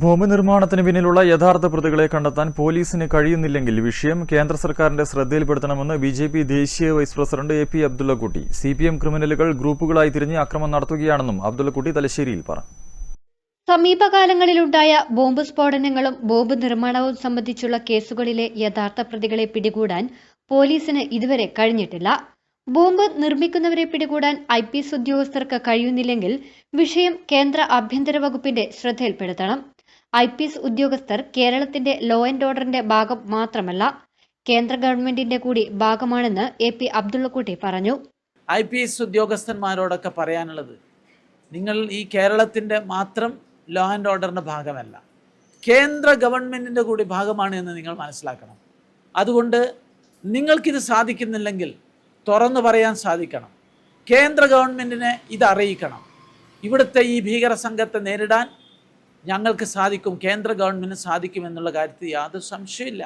Bomb നിർമ്മാണത്തിന് പിന്നിലുള്ള യഥാർത്ഥ പ്രതികളെ കണ്ടെത്താൻ പോലീസിന് കഴിയുന്നില്ലെങ്കിൽ വിഷയം കേന്ദ്ര സർക്കാരിന്റെ ശ്രദ്ധയിൽപ്പെടുത്തണമെന്ന് ബി ജെ പി ദേശീയ vice president A P Abdullakutty. C P M ക്രിമിനലുകൾ ഗ്രൂപ്പുകളായി തിരിഞ്ഞ് അക്രമം നടത്തുകയാണെന്നും അബ്ദുള്ളക്കുട്ടി തലശ്ശേരിയിൽ പറഞ്ഞു. സമീപകാലങ്ങളിലുണ്ടായ ബോംബ് സ്ഫോടനങ്ങളും ബോംബ് നിർമ്മാണവും സംബന്ധിച്ചുള്ള കേസുകളിലെ യഥാർത്ഥ പ്രതികളെ പിടികൂടാൻ പോലീസിന് ഇതുവരെ കഴിഞ്ഞിട്ടില്ല. ബോംബ് നിർമ്മിക്കുന്നവരെ പിടികൂടാൻ ഐ പി എസ് ഉദ്യോഗസ്ഥർക്ക് കഴിയുന്നില്ലെങ്കിൽ വിഷയം കേന്ദ്ര ആഭ്യന്തര വകുപ്പിന്റെ ശ്രദ്ധയിൽപ്പെടുത്തണം. ഐ പി എസ് ഉദ്യോഗസ്ഥർ കേരളത്തിന്റെ ലോ ആൻഡ് ഓർഡറിന്റെ ഭാഗം മാത്രമല്ല കേന്ദ്ര ഗവൺമെന്റിന്റെ കൂടി ഭാഗമാണെന്ന് എ പി അബ്ദുള്ളക്കുട്ടി പറഞ്ഞു. ഐ പി എസ് ഉദ്യോഗസ്ഥന്മാരോടൊക്കെ പറയാനുള്ളത് നിങ്ങൾ ഈ കേരളത്തിന്റെ മാത്രം ലോ ആൻഡ് ഓർഡറിന്റെ ഭാഗമല്ല കേന്ദ്ര ഗവൺമെന്റിന്റെ കൂടി ഭാഗമാണ് എന്ന് നിങ്ങൾ മനസ്സിലാക്കണം. അതുകൊണ്ട് നിങ്ങൾക്കിത് സാധിക്കുന്നില്ലെങ്കിൽ തുറന്നു പറയാൻ സാധിക്കണം. കേന്ദ്ര ഗവൺമെന്റിനെ ഇത് അറിയിക്കണം. ഇവിടുത്തെ ഈ ഭീകര സംഘത്തെ നേരിടാൻ ഞങ്ങൾക്ക് സാധിക്കും കേന്ദ്ര ഗവൺമെന്റിന് സാധിക്കും എന്നുള്ള കാര്യത്തിൽ യാതൊരു സംശയമില്ല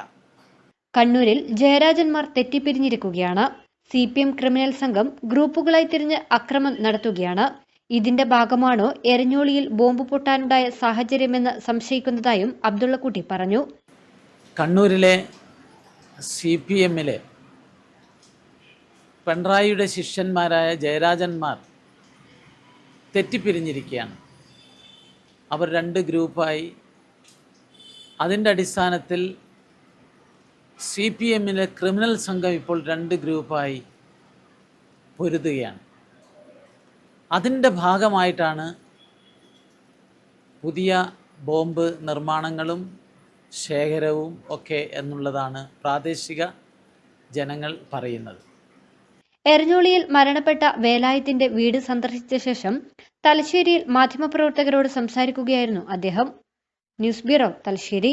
കണ്ണൂരിൽ ജയരാജന്മാർ തെറ്റിപ്പിരിഞ്ഞിരിക്കുകയാണ്. സി പി എം ക്രിമിനൽ സംഘം ഗ്രൂപ്പുകളായി തിരിഞ്ഞ് അക്രമം നടത്തുകയാണ്. ഇതിന്റെ ഭാഗമാണോ എരഞ്ഞോളിയിൽ ബോംബ് പൊട്ടാനുണ്ടായ സാഹചര്യമെന്ന് സംശയിക്കുന്നതായും അബ്ദുള്ളക്കുട്ടി പറഞ്ഞു. കണ്ണൂരിലെ സി പി എമ്മിലെ പിണറായിയുടെ ശിഷ്യന്മാരായ ജയരാജന്മാർ തെറ്റിപ്പിരിഞ്ഞിരിക്കുകയാണ്. അവർ രണ്ട് ഗ്രൂപ്പായി. അതിന്റെ അടിസ്ഥാനത്തിൽ സി പി എമ്മിലെ ക്രിമിനൽ സംഘം ഇപ്പോൾ രണ്ട് ഗ്രൂപ്പായി പൊരുതുകയാണ്. അതിന്റെ ഭാഗമായിട്ടാണ് പുതിയ ബോംബ് നിർമ്മാണങ്ങളും ശേഖരവും ഒക്കെ എന്നുള്ളതാണ് പ്രാദേശിക ജനങ്ങൾ പറയുന്നത്. എരഞ്ഞോളിയിൽ മരണപ്പെട്ട വേലായത്തിന്റെ വീട് സന്ദർശിച്ച ശേഷം തലശ്ശേരിയിൽ മാധ്യമപ്രവർത്തകരോട് സംസാരിക്കുകയായിരുന്നു അദ്ദേഹം. News bureau Thalassery.